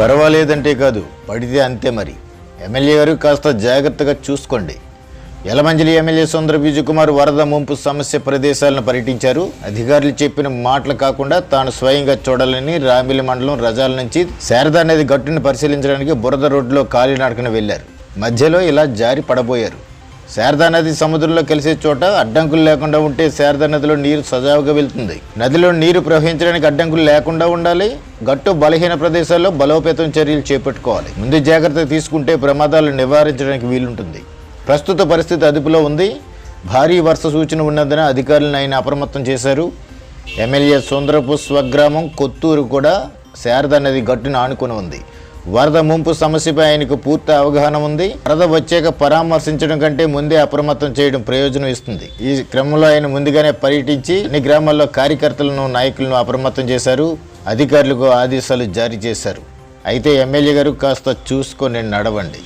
పర్వాలేదంటే కాదు పడితే అంతే మరి. ఎమ్మెల్యే గారు కాస్త జాగ్రత్తగా చూసుకోండి. యలమంజలి ఎమ్మెల్యే సుందర విజయకుమార్ వరద ముంపు సమస్య ప్రదేశాలను పర్యటించారు. అధికారులు చెప్పిన మాటలు కాకుండా తాను స్వయంగా చూడాలని రామిలి మండలం రజాల నుంచి శారదా నది గట్టును పరిశీలించడానికి బురద రోడ్డులో కాలినడకన వెళ్ళారు మధ్యలో ఇలా జారి పడబోయారు. శారదా నది సముద్రంలో కలిసే చోట అడ్డంకులు లేకుండా ఉంటే శారదా నదిలో నీరు సజావుగా వెళ్తుంది. నదిలో నీరు ప్రవహించడానికి అడ్డంకులు లేకుండా ఉండాలి. గట్టు బలహీన ప్రదేశాల్లో బలోపేతం చర్యలు చేపట్టుకోవాలి. ముందు జాగ్రత్త తీసుకుంటే ప్రమాదాలు నివారించడానికి వీలుంటుంది. ప్రస్తుత పరిస్థితి అదుపులో ఉంది. భారీ వర్ష సూచన ఉన్నందున అధికారులను ఆయన అప్రమత్తం చేశారు. ఎమ్మెల్యే సుందరపు స్వగ్రామం కొత్తూరు కూడా శారదా నది గట్టును ఆనుకుని ఉంది. వరద ముంపు సమస్యపై ఆయనకు పూర్తి అవగాహన ఉంది. వరద వచ్చాక పరామర్శించడం కంటే ముందే అప్రమత్తం చేయడం ప్రయోజనం ఇస్తుంది. ఈ క్రమంలో ఆయన ముందుగానే పర్యటించి అన్ని గ్రామాల్లో కార్యకర్తలను నాయకులను అప్రమత్తం చేశారు. అధికారులకు ఆదేశాలు జారీ చేశారు. అయితే ఎమ్మెల్యే గారు కాస్త చూసుకొని నడవండి.